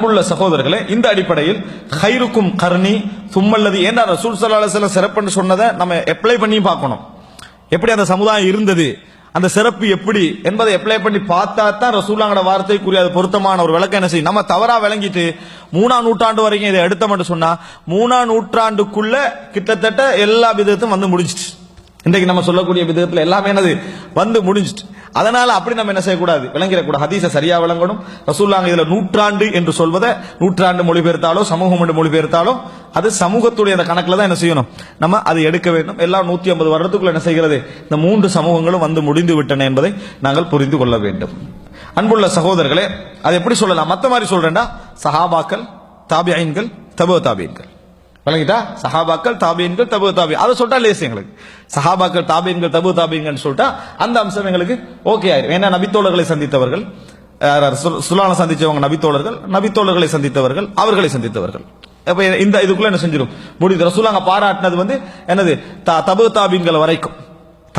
அன்புள்ள சகோதரர்களே இந்த அடிப்படையில் ஹைருக்கும் கர்ணி தும்மல்லது ஏன்னா ரசூல் சல்லா அலுவலம் சிறப்புன்னு சொன்னதை நம்ம அப்ளை பண்ணி பார்க்கணும். எப்படி அந்த சமுதாயம் இருந்தது அந்த சிறப்பு எப்படி என்பதை அப்ளை பண்ணி பார்த்தா தான் ரசூலாங்கட வார்த்தைக்குரிய அது பொருத்தமான ஒரு விளக்கம். என்ன செய்யும்? நம்ம தவறா விளங்கிட்டு மூணாம் நூற்றாண்டு வரைக்கும் இதை எடுத்தோம்னு மட்டும் சொன்னா மூணாம் நூற்றாண்டுக்குள்ள கிட்டத்தட்ட எல்லா விதத்தும் வந்து முடிஞ்சிட்டு இன்றைக்கு நம்ம சொல்லக்கூடிய விதத்துல எல்லாமே என்னது? வந்து முடிஞ்சிட்டு. அதனால அப்படி நம்ம என்ன செய்யக்கூடாது? விளங்கிடக்கூடாது ஹதீச சரியா விளங்கணும். ரசூல்லாங்க இதுல நூற்றாண்டு என்று சொல்வதை நூற்றாண்டு மொழிபெயர்த்தாலோ சமூகம் என்று மொழிபெயர்த்தாலோ அது சமூகத்துடைய அந்த கணக்குல தான் என்ன செய்யணும்? நம்ம அதை எடுக்க வேண்டும். எல்லாம் நூத்தி ஐம்பது வருடத்துக்குள்ள என்ன செய்கிறது? இந்த மூன்று சமூகங்களும் வந்து முடிந்து விட்டன என்பதை நாங்கள் புரிந்து கொள்ள வேண்டும். அன்புள்ள சகோதரர்களே அது எப்படி சொல்லலாம்? மத்த மாதிரி சொல்றேன்டா. சஹாபாக்கள் தாபியன்கள் தபோ தாபியன்கள். விளங்கிட்டா? சஹாபாக்கள் தாபியன்கள் தபு தாபி. அதை சொல்லிட்டா லேசு எங்களுக்கு. சஹாபாக்கள் தாபியன்கள் தபு தாபியன்கள் சொல்லிட்டா அந்த அம்சம் எங்களுக்கு ஓகே ஆயிரும். ஏன்னா நபித்தோழர்களை சந்தித்தவர்கள் சுலான சந்திச்சவங்க நபித்தோழர்கள் நபித்தோழர்களை சந்தித்தவர்கள் அவர்களை சந்தித்தவர்கள். அப்ப இந்த இதுக்குள்ள என்ன செஞ்சிடும் முடியுது. ரசூலாங்க பாராட்டினது வந்து என்னது? த- தபு தாபின்கள் வரைக்கும்.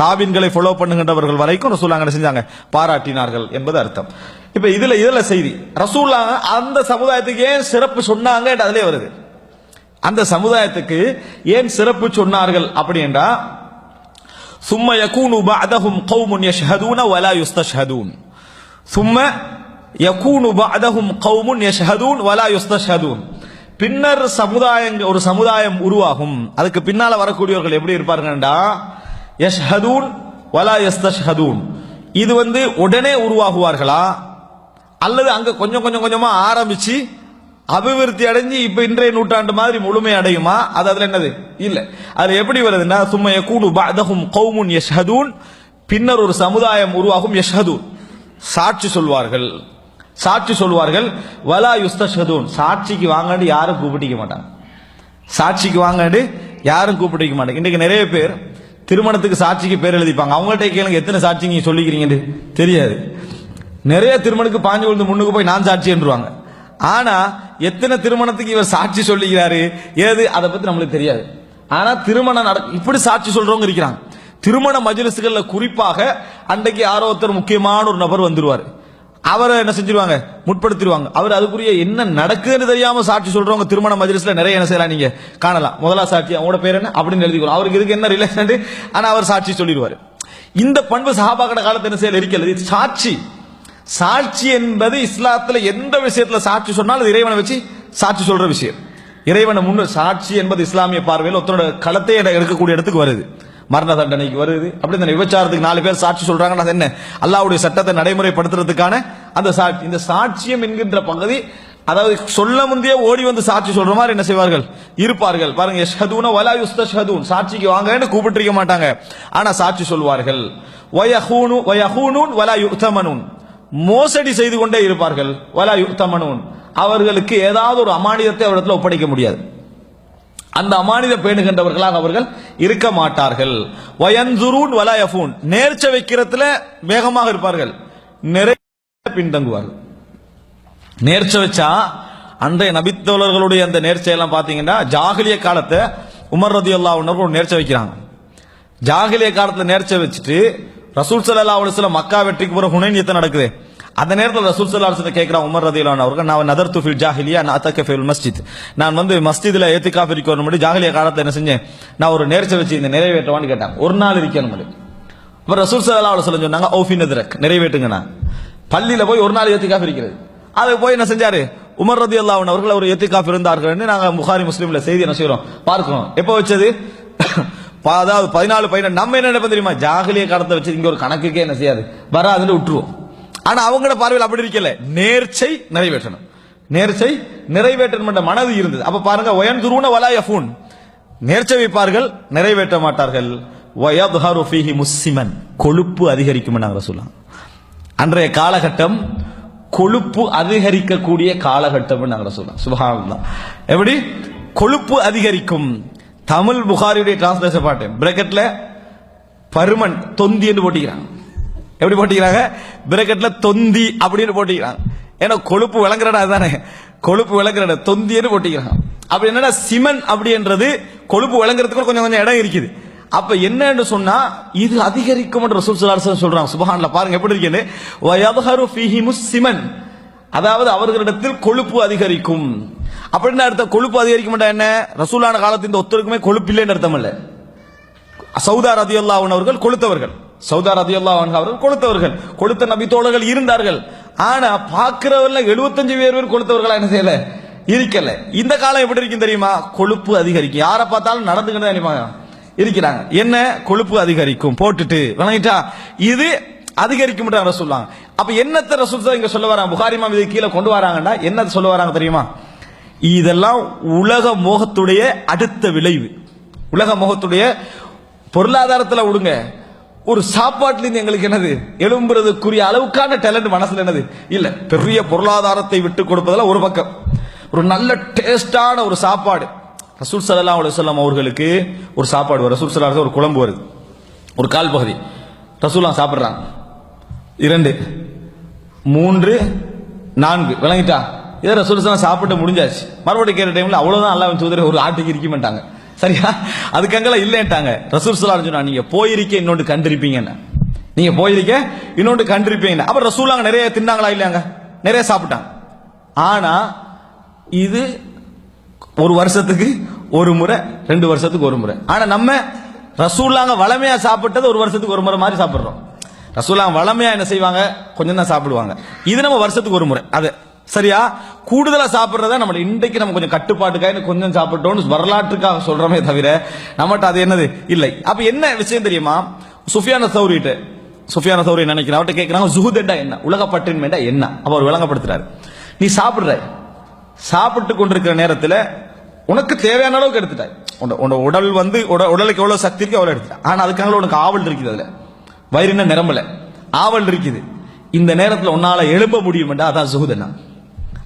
தாபின்களை ஃபாலோ பண்ணுகின்றவர்கள் வரைக்கும் ரசூலாங்க என்ன செஞ்சாங்க? பாராட்டினார்கள் என்பது அர்த்தம். இப்ப இதுல இதுல செய்தி. ரசூலாங்க அந்த சமுதாயத்துக்கு ஏன் சிறப்பு சொன்னாங்க அதுலேயே வருது. அந்த சமுதாயத்துக்கு ஏன் சிறப்பு சொன்னார்கள் அப்படி என்றா சும்ம யகூனு பஅதஹும் கௌமுன் யஷ்ஹதூன வலா யுஸ்தஷ்ஹதூன். சும்ம யகூனு பஅதஹும் கௌமுன் யஷ்ஹதூன் வலா யுஸ்தஷ்ஹதூன். பின்னர் சமுதாயம் ஒரு சமுதாயம் உருவாகும். அதுக்கு பின்னால வரக்கூடியவர்கள் எப்படி இருப்பார்கள்டா யஷ்ஹதூன் வலா யஸ்தஷ்ஹதூன். இது வந்து உடனே உருவாகுவார்களா? அல்லது அங்க கொஞ்சம் கொஞ்சம் கொஞ்சமா ஆரம்பிச்சு அபிவிருத்தி அடைஞ்சு இப்ப இன்றைய நூற்றாண்டு மாதிரி முழுமை அடையுமா? அது அதுல என்னது? இல்ல. அது எப்படி வருதுன்னா சும்மா யகூனு பாதகும் கௌமுன் யஷ்ஹதூன். பின்னர் ஒரு சமுதாயம் உருவாகும் யஷ்ஹதூன். சாட்சி சொல்வார்கள். சாட்சி சொல்வார்கள் வலா யுஸ்தஷதூன் சாட்சிக்கு வாங்காண்டு யாரும் கூப்பிட்டிக்க மாட்டாங்க. சாட்சிக்கு வாங்காண்டு யாரும் கூப்பிட்டிக்க மாட்டாங்க. இன்றைக்கு நிறைய பேர் திருமணத்துக்கு சாட்சிக்கு பேர் எழுதிப்பாங்க. அவங்கள்ட்ட கேளுங்க எத்தனை சாட்சி நீங்க சொல்லிக்கிறீங்கன்னு? தெரியாது. நிறைய திருமணத்துக்கு பாஞ்சு விழுந்து முன்னுக்கு போய் நான் சாட்சி என்றுவாங்க. ஆனா எத்தனை திருமணத்துக்கு இவர் சாட்சி சொல்லுகிறாரு? ஏது? அதை பத்தி நம்மளுக்கு தெரியாது. ஆனா திருமணம் நட இப்படி சாட்சி சொல்றவங்க இருக்கிறாங்க. திருமண மஜிலிசுகள்ல குறிப்பாக அன்றைக்கு யாரோ ஒருத்தர் முக்கியமான ஒரு நபர் வந்துருவாரு. அவரை என்ன செஞ்சிருவாங்க? முற்படுத்திடுவாங்க அவர் அதுக்குரிய என்ன நடக்குதுன்னு தெரியாம சாட்சி சொல்றவங்க திருமண மஜிலிஸ்ல நிறைய என்ன செய்யலாம் நீங்க காணலாம். முதலா சாட்சி அவங்களோட பேர் என்ன? அப்படின்னு எழுதிக்கணும் அவருக்கு இதுக்கு என்ன ரிலேஷன் ஆனா அவர் சாட்சி சொல்லிடுவாரு. இந்த பண்பு சஹாபாக்கட காலத்து என்ன செய்யல? இருக்கிறது இது சாட்சி. சாட்சி என்பது இஸ்லாத்துல எந்த விஷயத்துல சாட்சி சொன்னாலும் அது இறைவனை வச்சு சாட்சி சொல்ற விஷயம். இறைவனை முன்னு சாட்சி என்பது இஸ்லாமிய பார்வையில் ஒருத்தனோட களத்தை எடுக்கக்கூடிய இடத்துக்கு வருது. மரண தண்டனைக்கு வருது. அப்படி இந்த விபச்சாரத்துக்கு நாலு பேர் சாட்சி சொல்றாங்கன்னா அது என்ன? அல்லாஹ்வுடைய சட்டத்தை நடைமுறைப்படுத்துறதுக்கான அந்த சாட்சி இந்த சாட்சியம் என்கின்ற பகுதி அதாவது சொல்ல முந்தைய ஓடி வந்து சாட்சி சொல்ற மாதிரி என்ன செய்வார்கள்? இருப்பார்கள். பாருங்க யஷ்ஹதூன வலா யுஸ்தஷ்ஹதூன். சாட்சிக்கு வாங்கன்னு கூப்பிட்டிருக்க மாட்டாங்க. ஆனா சாட்சி சொல்வார்கள். வயஹூனு வயஹூனூன் வலா யுத்தமனூன். மோசடி செய்து கொண்டே இருப்பார்கள். வலா யுத்தமனூன். அவர்களுக்கு ஏதாவது ஒரு அமானிதத்தை அவரிடத்தில் ஒப்படைக்க முடியாது. அந்த அமானித பேணுகின்றவர்களாக அவர்கள் இருக்க மாட்டார்கள். வயன்சுரூன் வலாயஃபூன் நேர்ச்ச வைக்கிறதுல வேகமாக இருப்பார்கள். நிறைய பின்தங்குவார்கள். நேர்ச்ச வச்சா அன்றைய நபித்தோழர்களுடைய அந்த நேர்ச்சையெல்லாம் பார்த்தீங்கன்னா ஜாகிலிய காலத்தை உமர் ரதி அல்லா உணர்வு நேர்ச்சை வைக்கிறாங்க. ஜாகிலிய காலத்தில் நேர்ச்சை வச்சுட்டு ரசூல் சல்லா அலுவலம் மக்கா வெற்றிக்கு போற ஹுனைன் யுத்தம் நடக்குது. அந்த நேரத்தில் ரசூல் சல்லா அலுவலம் கேட்கிறான் உமர் ரதி அவர்கள் நான் நதர் துஃபில் ஜாஹிலியா நான் அத்தக்க ஃபில் மஸ்ஜித். நான் வந்து மஸ்ஜித்ல ஏத்திகாஃப் இருக்கணும் முன்னாடி ஜாகிலிய காலத்தில் என்ன செஞ்சேன்? நான் ஒரு நேர்ச்சி வச்சு இந்த நிறைவேற்றவான்னு கேட்டாங்க. ஒரு நாள் இருக்கணும் முன்னாடி அப்ப ரசூல் சல்லா அலுவலம் சொன்னாங்க ஓஃபின் எதிரக் நிறைவேட்டுங்கண்ணா பள்ளியில் போய் ஒரு நாள் ஏத்திகாஃப் இருக்கிறது அதை போய் என்ன செஞ்சாரு? உமர் ரதி அல்லாஹ் அவர்கள் ஒரு எத்திகாஃப் இருந்தார்கள் நாங்கள் புகாரி முஸ்லீம்ல செய்தி என்ன செய்யறோம் பார்க்கிறோம். எப்போ வச்சது? அதாவது பதினாலு பதினெட்டு நம்ம என்ன நினைப்போம் தெரியுமா? ஜாகலிய காலத்தை வச்சு இங்க ஒரு கணக்குக்கே என்ன செய்யாது. வராதுன்னு விட்டுருவோம். ஆனா அவங்களோட பார்வையில் அப்படி இருக்கல. நேர்ச்சை நிறைவேற்றணும். நேர்ச்சை நிறைவேற்றணும் என்ற மனது இருந்தது. அப்ப பாருங்க ஒயன் துருவன வலாய ஃபோன் நேர்ச்சை வைப்பார்கள் நிறைவேற்ற மாட்டார்கள். வயதுஹரு ஃபீஹி முஸ்ஸிமன். கொழுப்பு அதிகரிக்கும் நாங்க சொல்லலாம் அன்றைய காலகட்டம் கொழுப்பு அதிகரிக்கக்கூடிய காலகட்டம் நாங்கள் சொல்லலாம் சுபஹானல்லாஹ் எப்படி? கொழுப்பு அதிகரிக்கும். தமிழ் புகாரியுடைய டிரான்ஸ்லேஷன் பாட்டு. பிரக்கெட்ல பருமன் தொந்தி என்று போட்டிக்கிறாங்க. எப்படி போட்டிக்கிறாங்க? பிரக்கெட்ல தொந்தி அப்படின்னு போட்டிக்கிறாங்க. ஏன்னா கொழுப்பு விளங்குறடா தானே கொழுப்பு விளங்குறட. தொந்தின்னு போட்டிக்கிறாங்க. அப்படி என்னன்னா சிமன் அப்படின்றது கொழுப்பு விளங்குறதுக்கு கொஞ்சம் கொஞ்சம் இடம் இருக்குது. அப்ப என்னன்னு சொன்னா இது அதிகரிக்கும் என்று ரசூல் ஸல்லல்லாஹு சொல்றாங்க. பாருங்க எப்படி இருக்கேன்னு வயதுஹரு ஃபீஹி முஸ்ஸிமன் அதாவது அவர்களிடத்தில் கொழுப்பு அதிகரிக்கும். அப்படின்னு அர்த்தம்? கொழுப்பு அதிகரிக்க அதிகரிக்கும் என்ன? ரசூலான காலத்து இந்த ஒத்தருக்குமே கொழுப்பு இல்லைன்னு அர்த்தம் இல்லை. சவுதா ரதியுல்லாஹன் அவர்கள் கொளுத்தவர்கள். சவுதா அல்லாஹ் அவர்கள் கொளுத்தவர்கள். கொளுத்த நபி தோழர்கள் இருந்தார்கள். ஆனா பாக்குறவர்கள் எழுபத்தஞ்சு பேர் பேர் கொளுத்தவர்களா என்ன செய்யல? இருக்கல. இந்த காலம் எப்படி இருக்கும் தெரியுமா? கொழுப்பு அதிகரிக்கும். யாரை பார்த்தாலும் நடந்துக்கிட்டு தான் இருக்கிறாங்க. என்ன? கொழுப்பு அதிகரிக்கும். போட்டுட்டு. விளங்கிட்டா? இது அதிகரிக்கும் சொல்லுவாங்க அப்ப என்னத்தை ரசூல் இங்க சொல்ல வராங்க? புகாரி இது கீழே கொண்டு வராங்கன்னா என்னத்தை சொல்ல வராங்க தெரியுமா? இதெல்லாம் உலக மோகத்துடைய அடுத்த விளைவு. உலக மோகத்துடைய பொருளாதாரத்தில் விடுங்க ஒரு சாப்பாட்டிலேருந்து எங்களுக்கு என்னது? எழும்புறதுக்குரிய அளவுக்கான டேலண்ட் மனசில் என்னது? இல்லை பெரிய பொருளாதாரத்தை விட்டு கொடுப்பதெல்லாம் ஒரு பக்கம். ஒரு நல்ல டேஸ்டான ஒரு சாப்பாடு. ரசூல் சல்லல்லாஹு அலைஹி அவர்களுக்கு ஒரு சாப்பாடு வரும். ரசூல் சல்லல்லாஹு ஒரு குழம்பு வருது. ஒரு கால் பகுதி. ரசூலாம் சாப்பிட்றாங்க இரண்டு மூன்று நான்கு. விளங்கிட்டா? இதே ரசூல் சாப்பிட்டு முடிஞ்சாச்சு. மறுபடியும் கேட்ட டைம்ல அவ்வளவுதான் அல்லாவின் தூதர் ஒரு ஆட்டுக்கு இருக்க மாட்டாங்க. சரியா? அதுக்கங்கெல்லாம் இல்லைன்ட்டாங்க. ரசூல் சல்லல்லாஹு சொன்னா நீங்க போயிருக்க இன்னொன்று கண்டிருப்பீங்கன்னு. நீங்க போயிருக்க இன்னொன்று கண்டிருப்பீங்க அப்ப ரசூலாங்க நிறைய தின்னாங்களா இல்லையாங்க? நிறைய சாப்பிட்டாங்க. ஆனா இது ஒரு வருஷத்துக்கு ஒரு முறை ரெண்டு வருஷத்துக்கு ஒரு முறை. ஆனா நம்ம ரசூலாங்க வளமையா சாப்பிட்டது ஒரு வருஷத்துக்கு ஒரு முறை மாதிரி சாப்பிடுறோம். ரசூலாங்க வளமையா என்ன செய்வாங்க? கொஞ்சம் தான் சாப்பிடுவாங்க. இது நம்ம வருஷத்துக்கு ஒரு முறை. அது சரியா? கூடுதலா சாப்பிடுறத நம்ம இன்றைக்கு நம்ம கொஞ்சம் கட்டுப்பாட்டுக்காக கொஞ்சம் சாப்பிட்டோம்னு வரலாற்றுக்காக சொல்றோமே தவிர நம்மகிட்ட அது என்னது? இல்லை. அப்ப என்ன விஷயம் தெரியுமா? சுஃபியான சௌரிட்டு சுஃபியான சௌரி நினைக்கிறேன்? அவர்கிட்ட கேட்கிறாங்க ஜுஹுதெண்டா என்ன? உலகப்பட்டின்மைண்டா என்ன? அவர் விளங்கப்படுத்துறாரு. நீ சாப்பிடுற. சாப்பிட்டு கொண்டிருக்கிற நேரத்தில் உனக்கு தேவையான அளவுக்கு எடுத்துட்டாய் உன்னோட- உடல் வந்து உட- உடலுக்கு எவ்வளவு சக்தி இருக்கு அவ்வளவு எடுத்துட்ட. ஆனா அதுக்காக உனக்கு ஆவல் இருக்குது அதுல. வயிறுன நிரம்பல. ஆவல் இருக்குது. இந்த நேரத்தில் உன்னால எழும்ப முடியுமெண்டா அதான் சுகுதண்ணா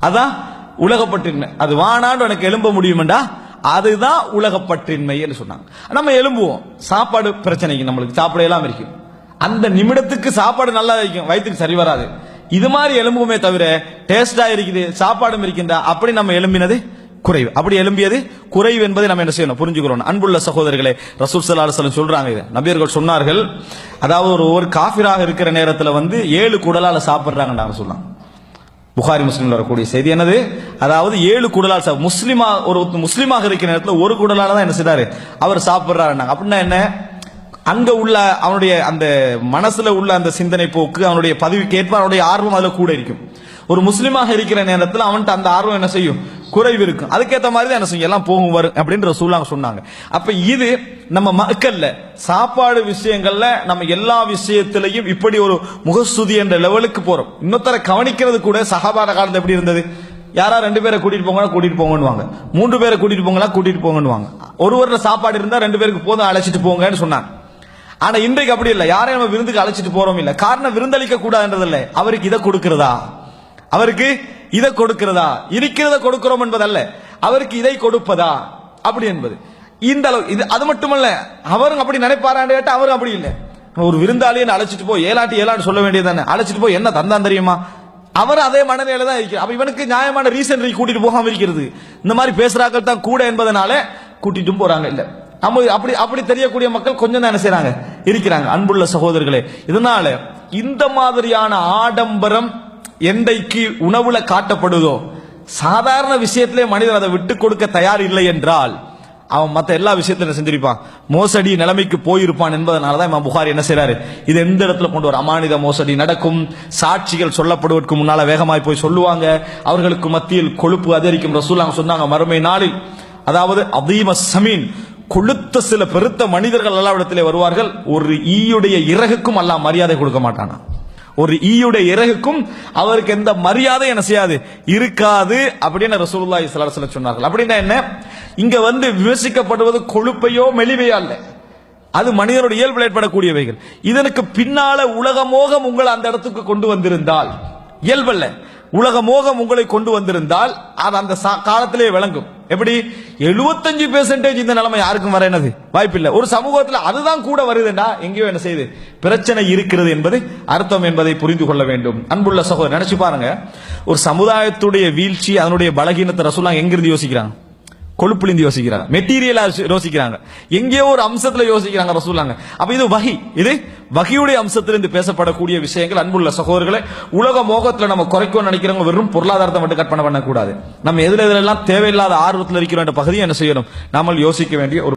அதான் உலகப்பட்டின்மை அது வானாண்டு எனக்கு எழும்ப முடியுமெண்டா? அதுதான் உலகப்பற்றின்மை என்று சொன்னாங்க. நம்ம எழும்புவோம். சாப்பாடு பிரச்சனைக்கு நம்மளுக்கு சாப்பாடு எல்லாம் இருக்கும் அந்த நிமிடத்துக்கு சாப்பாடு நல்லா இருக்கும் வயிற்றுக்கு சரி வராது. இது மாதிரி எலும்புமே தவிர டேஸ்டா இருக்குது சாப்பாடும் இருக்கின்றா? அப்படி நம்ம எலும்பினது குறைவு. அப்படி எலும்பியது குறைவு என்பதை நம்ம என்ன செய்யணும்? புரிஞ்சுக்கிறோம். அன்புள்ள சகோதரர்களே ரசூல் சலாஹலம் சொல்றாங்க இதை. நபியர்கள் சொன்னார்கள் அதாவது ஒரு ஒரு காஃபிராக இருக்கிற நேரத்தில் வந்து ஏழு குடலால சாப்பிடுறாங்கன்னு சொன்னாங்க. புகாரி முஸ்லீம்ல வரக்கூடிய செய்தி என்னது? அதாவது ஏழு குடலால் சாப் முஸ்லிமா ஒரு முஸ்லீமாக இருக்கிற நேரத்தில் ஒரு குடலால தான் என்ன செய்றாரு? அவர் சாப்பிட்றாருனாங்க அப்படின்னா என்ன? அங்க உள்ள அவனுடைய அந்த மனசுல உள்ள அந்த சிந்தனை போக்கு அவனுடைய பதவிக்கு ஏற்ப அவனுடைய ஆர்வம் அதுல கூட இருக்கும். ஒரு முஸ்லீமாக இருக்கிற நேரத்தில் அவன்கிட்ட அந்த ஆர்வம் என்ன செய்யும்? குறைவு இருக்கும் அதுக்கேற்ற மாதிரி தான் என்ன செய்யும்? எல்லாம் போகும் வரும் அப்படின்ற சூழலாங்க சொன்னாங்க. அப்ப இது நம்ம மக்கள்ல சாப்பாடு விஷயங்கள்ல நம்ம எல்லா விஷயத்திலையும் இப்படி ஒரு முகஸ்துதி என்ற லெவலுக்கு போறோம். இன்னொருத்தரை கவனிக்கிறது கூட சகாபார காலத்தில் எப்படி இருந்தது? யாரா ரெண்டு பேரை கூட்டிட்டு போங்கன்னா கூட்டிட்டு போங்கன்னுவாங்க. மூன்று பேரை கூட்டிட்டு போங்களா கூட்டிட்டு போங்கன்னுவாங்க. ஒருவர சாப்பாடு இருந்தா ரெண்டு பேருக்கு போதும் அழைச்சிட்டு போங்கன்னு சொன்னாங்க. ஆனா இன்றைக்கு அப்படி இல்லை. யாரையும் நம்ம விருந்துக்கு அழைச்சிட்டு போறோம் இல்ல. காரணம் விருந்தளிக்க கூடாதுன்றது இல்லை அவருக்கு இதை கொடுக்கிறதா? அவருக்கு இதை கொடுக்கிறதா? இருக்கிறத கொடுக்கிறோம் என்பதல்ல. அவருக்கு இதை கொடுப்பதா? அப்படி என்பது. இந்த அளவு இது அது மட்டுமல்ல அவரும் அப்படி நினைப்பாரான்னு கேட்டா அவரும் அப்படி இல்லை. ஒரு விருந்தாளியை அழைச்சிட்டு போய் ஏலாட்டி ஏலாட்டு சொல்ல வேண்டியதானே அழைச்சிட்டு போய் என்ன தந்தான் தெரியுமா? அவர் அதே மனநிலையில தான் இருக்கிறார். அப்ப இவனுக்கு நியாயமான ரீசன் கூட்டிட்டு போகாம இருக்கிறது. இந்த மாதிரி பேசுறாக்கள் தான் கூட என்பதனால கூட்டிட்டும் போறாங்க. இல்ல. நம்ம அப்படி அப்படி தெரியக்கூடிய மக்கள் கொஞ்சம் தான் என்ன செய்யறாங்க இருக்கிறாங்க. அன்புள்ள சகோதரர்களே இதனால இந்த மாதிரியான ஆடம்பரம் என்றைக்கு உணவுல காட்டப்படுதோ சாதாரண விஷயத்திலே மனிதன் அதை விட்டு கொடுக்க தயார் இல்லை என்றால் அவன் மற்ற எல்லா விஷயத்திலும் செஞ்சிருப்பான்? மோசடி நிலைமைக்கு போயிருப்பான் என்பதனால தான் இமாம் புகாரி என்ன செய்யறாரு இது எந்த இடத்துல கொண்டு வர அமானித மோசடி நடக்கும்? சாட்சிகள் சொல்லப்படுவதற்கு முன்னால வேகமாய் போய் சொல்லுவாங்க. அவர்களுக்கு மத்தியில் கொழுப்பு அதிகரிக்கும். ரசூலாங்க சொன்னாங்க மறுமை நாளில். அதாவது அதீம சமீன் கொளுத்த சில பெருத்த மனிதர்கள் எல்லாவிடத்திலே வருவார்கள். ஒரு ஈயுடைய இறகுக்கும் அல்லாஹ் மரியாதை கொடுக்க மாட்டானா? ஒரு ஈயுடைய இறகுக்கும் அவருக்கு எந்த மரியாதை என்ன செய்யாது? இருக்காது அப்படின்னு ரசூலுல்லாஹி ஸல்லல்லாஹு அலைஹி சொன்னார்கள். அப்படின்னா என்ன? இங்க வந்து விமர்சிக்கப்படுவது கொழுப்பையோ மெலிவையோ அல்ல. அது மனிதனுடைய இயல்பில் ஏற்படக்கூடியவைகள். இதனுக்கு பின்னால உலக மோகம் உங்களை அந்த இடத்துக்கு கொண்டு வந்திருந்தால் இயல்பல்ல. உலக மோகம் உங்களை கொண்டு வந்திருந்தால் அது அந்த சா- காலத்திலே விளங்கும். எப்படி? 75% பெர்சன்டேஜ் இந்த நிலைமை யாருக்கும் வர என்னது? வாய்ப்பில்லை. ஒரு சமூகத்தில் அதுதான் கூட வருதுண்டா எங்கேயோ என்ன செய்யுது? பிரச்சனை இருக்கிறது என்பது அர்த்தம் என்பதை புரிந்து கொள்ள வேண்டும். அன்புள்ள சகோதரர் நினைச்சு பாருங்க. ஒரு சமுதாயத்துடைய வீழ்ச்சி அதனுடைய பலகீனத்தை ரசூலாங்க எங்கிருந்து யோசிக்கிறாங்க கொழுப்புலிந்து யோசிக்கிறாங்க. மெட்டீரியலா யோசிக்கிறாங்க. எங்கேயோ ஒரு அம்சத்துல யோசிக்கிறாங்க ரசூலாங்க. அப்ப இது வகி. இது வகியுடைய அம்சத்திலிருந்து பேசப்படக்கூடிய விஷயங்கள். அன்புள்ள சகோதரர்களை உலக மோகத்துல நம்ம குறைக்கும் நினைக்கிறவங்க வெறும் பொருளாதாரத்தை மட்டும் கற்பனை பண்ணக்கூடாது. நம்ம எதுல எதுல எல்லாம் தேவையில்லாத ஆர்வத்தில் இருக்கிறோம் என்ற பகுதியை என்ன செய்யணும்? நாமல் யோசிக்க வேண்டிய ஒரு